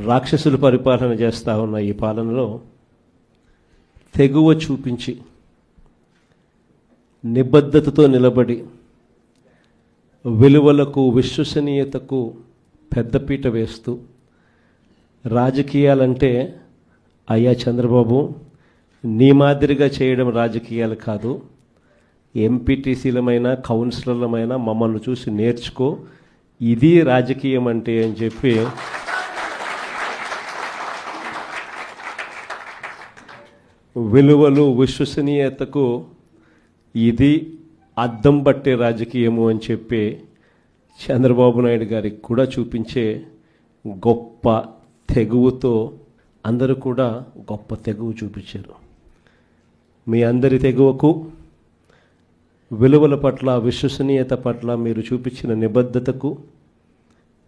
రాక్షసులు పరిపాలన చేస్తూ ఉన్న ఈ పాలనలో తెగువ చూపించి నిబద్ధతతో నిలబడి విలువలకు విశ్వసనీయతకు పెద్దపీట వేస్తూ రాజకీయాలంటే అయ్యా చంద్రబాబు నీ మాదిరిగా చేయడం రాజకీయాలు కాదు. ఎంపీటీసీలమైన కౌన్సిలర్లమైన మమ్మల్ని చూసి నేర్చుకో. ఇది రాజకీయం అంటే అని చెప్పి విలువలు విశ్వసనీయతకు ఇది అద్దం పట్టే రాజకీయము అని చెప్పి చంద్రబాబు నాయుడు గారికి కూడా చూపించే గొప్ప తెగువతో అందరూ కూడా గొప్ప తెగువ చూపించారు. మీ అందరి తెగువకు విలువల పట్ల విశ్వసనీయత పట్ల మీరు చూపించిన నిబద్ధతకు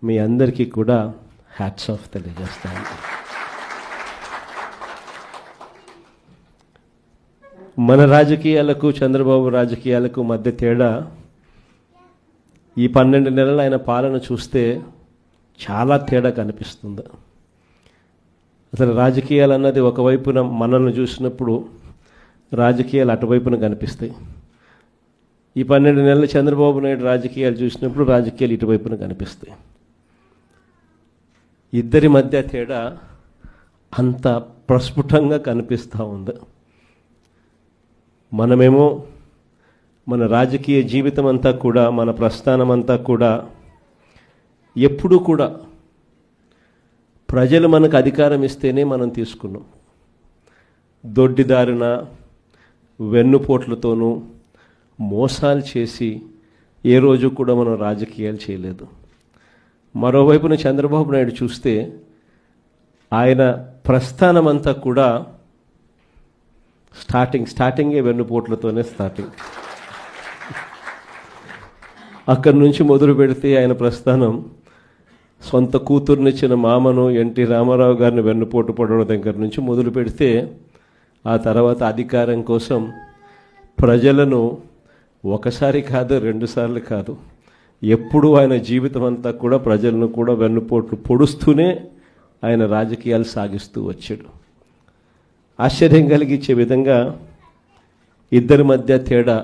మీ అందరికీ కూడా హ్యాట్స్ ఆఫ్ తెలియజేస్తాను. మన రాజకీయాలకు చంద్రబాబు రాజకీయాలకు మధ్య తేడా ఈ పన్నెండు నెలలు ఆయన పాలన చూస్తే చాలా తేడా కనిపిస్తుంది. అసలు రాజకీయాలు అన్నది ఒకవైపున మనల్ని చూసినప్పుడు రాజకీయాలు అటువైపున కనిపిస్తాయి. ఈ పన్నెండు నెలలు చంద్రబాబు నాయుడు రాజకీయాలు చూసినప్పుడు రాజకీయాలు ఇటువైపున కనిపిస్తాయి. ఇద్దరి మధ్య తేడా అంత ప్రస్ఫుటంగా కనిపిస్తూ ఉంది. మనమేమో మన రాజకీయ జీవితం అంతా కూడా మన ప్రస్థానం అంతా కూడా ఎప్పుడూ కూడా ప్రజలు మనకు అధికారం ఇస్తేనే మనం తీసుకున్నాం. దొడ్డిదారిన వెన్నుపోట్లతోనూ మోసాలు చేసి ఏ రోజు కూడా మనం రాజకీయాలు చేయలేదు. మరోవైపున చంద్రబాబు నాయుడు చూస్తే ఆయన ప్రస్థానం అంతా కూడా స్టార్టింగ్ స్టార్టింగే వెన్నుపోట్లతోనే స్టార్టింగ్ అక్కడి నుంచి మొదలు పెడితే ఆయన ప్రస్థానం సొంత కూతుర్నిచ్చిన మామను ఎన్టీ రామారావు గారిని వెన్నుపోటు పడడం దగ్గర నుంచి మొదలు పెడితే ఆ తర్వాత అధికారం కోసం ప్రజలను ఒకసారి కాదు రెండుసార్లు కాదు ఎప్పుడూ ఆయన జీవితం అంతా కూడా ప్రజలను కూడా వెన్నుపోట్లు పొడుస్తూనే ఆయన రాజకీయాలు సాగిస్తూ వచ్చాడు. ఆశ్చర్యం కలిగించే విధంగా ఇద్దరి మధ్య తేడా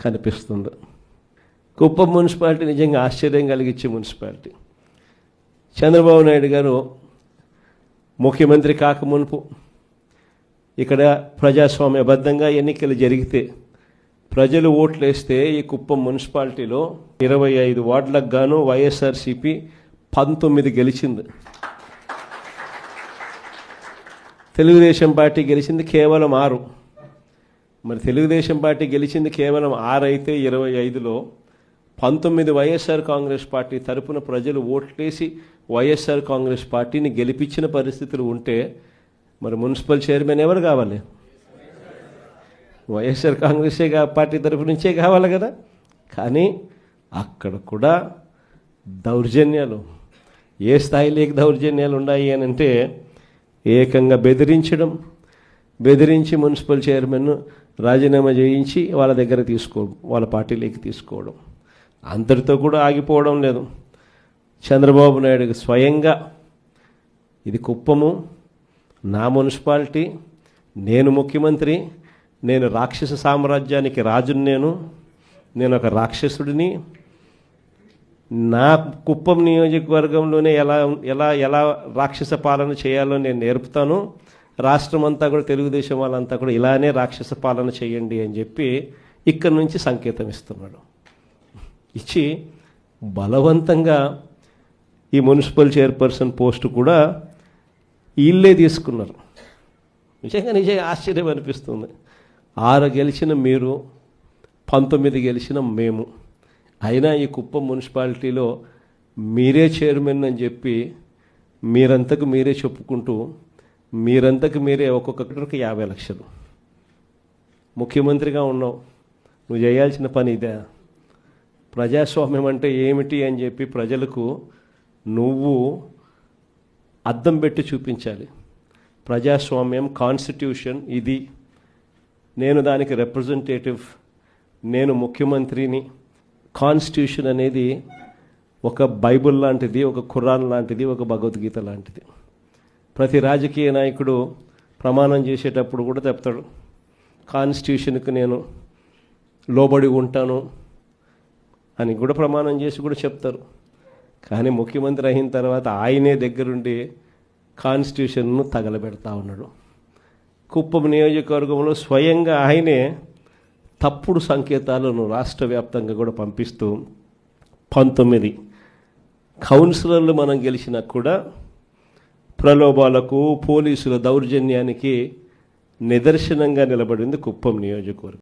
కనిపిస్తుంది. కుప్పం మున్సిపాలిటీ నిజంగా ఆశ్చర్యం కలిగించే మున్సిపాలిటీ. చంద్రబాబు నాయుడు గారు ముఖ్యమంత్రి కాకమునుపు ఇక్కడ ప్రజాస్వామ్యబద్ధంగా ఎన్నికలు జరిగితే ప్రజలు ఓట్లు వేస్తే ఈ కుప్పం మున్సిపాలిటీలో ఇరవై ఐదు వార్డులకు గాను వైఎస్ఆర్సీపీ పంతొమ్మిది గెలిచింది. తెలుగుదేశం పార్టీ గెలిచింది కేవలం ఆరు. మరి తెలుగుదేశం పార్టీ గెలిచింది కేవలం ఆరు అయితే ఇరవై ఐదులో పంతొమ్మిది వైఎస్ఆర్ కాంగ్రెస్ పార్టీ తరపున ప్రజలు ఓట్లేసి వైఎస్ఆర్ కాంగ్రెస్ పార్టీని గెలిపించిన పరిస్థితులు ఉంటే మరి మున్సిపల్ చైర్మన్ ఎవరు కావాలి? వైఎస్ఆర్ కాంగ్రెసే కా- పార్టీ తరపు నుంచే కావాలి కదా. కానీ అక్కడ కూడా దౌర్జన్యాలు. ఏ స్థాయిలోకి దౌర్జన్యాలు ఉన్నాయి అని అంటే ఏకంగా బెదిరించడం బెదిరించి మున్సిపల్ చైర్మన్ రాజీనామా చేయించి వాళ్ళ దగ్గర తీసుకోవడం వాళ్ళ పార్టీలోకి తీసుకోవడం. అంతటితో కూడా ఆగిపోవడం లేదు. చంద్రబాబు నాయుడుకి స్వయంగా ఇది కుప్పము. నా మున్సిపాలిటీ నేను ముఖ్యమంత్రి నేను రాక్షస సామ్రాజ్యానికి రాజుని నేను. నేను ఒక రాక్షసుడిని. నా కుప్పం నియోజకవర్గంలోనే ఎలా ఎలా ఎలా రాక్షస పాలన చేయాలో నేను నేర్పుతాను. రాష్ట్రం అంతా కూడా తెలుగుదేశం వాళ్ళంతా కూడా ఇలానే రాక్షస పాలన చేయండి అని చెప్పి ఇక్కడి నుంచి సంకేతం ఇస్తున్నాడు. ఇచ్చి బలవంతంగా ఈ మున్సిపల్ చైర్పర్సన్ పోస్ట్ కూడా వీళ్ళే తీసుకున్నారు. నిజంగా నిజంగా ఆశ్చర్యం అనిపిస్తుంది. ఆరు గెలిచిన మీరు పంతొమ్మిది గెలిచిన మేము. అయినా ఈ కుప్పం మున్సిపాలిటీలో మీరే చైర్మన్ అని చెప్పి మీరంతకు మీరే చెప్పుకుంటూ మీరంతకు మీరే ఒక్కొక్కరికి యాభై లక్షలు. ముఖ్యమంత్రిగా ఉన్నావు. నువ్వు చేయాల్సిన పని ఇదే. ప్రజాస్వామ్యం అంటే ఏమిటి అని చెప్పి ప్రజలకు నువ్వు అద్దం పెట్టి చూపించాలి. ప్రజాస్వామ్యం కాన్స్టిట్యూషన్ ఇది. నేను దానికి రిప్రజెంటేటివ్ నేను ముఖ్యమంత్రిని. కాన్స్టిట్యూషన్ అనేది ఒక బైబిల్ లాంటిది ఒక ఖురాన్ లాంటిది ఒక భగవద్గీత లాంటిది. ప్రతి రాజకీయ నాయకుడు ప్రమాణం చేసేటప్పుడు కూడా చెప్తాడు కాన్స్టిట్యూషన్కి నేను లోబడి ఉంటాను అని కూడా ప్రమాణం చేసి కూడా చెప్తారు. కానీ ముఖ్యమంత్రి అయిన తర్వాత ఆయనే దగ్గరుండి కాన్స్టిట్యూషన్ను తగలబెడతా ఉన్నాడు. కుప్పం నియోజకవర్గంలో స్వయంగా ఆయనే తప్పుడు సంకేతాలను రాష్ట్ర వ్యాప్తంగా కూడా పంపిస్తూ పంతొమ్మిది కౌన్సిలర్లు మనం గెలిచినా కూడా ప్రలోభాలకు పోలీసుల దౌర్జన్యానికి నిదర్శనంగా నిలబడింది కుప్పం నియోజకవర్గం.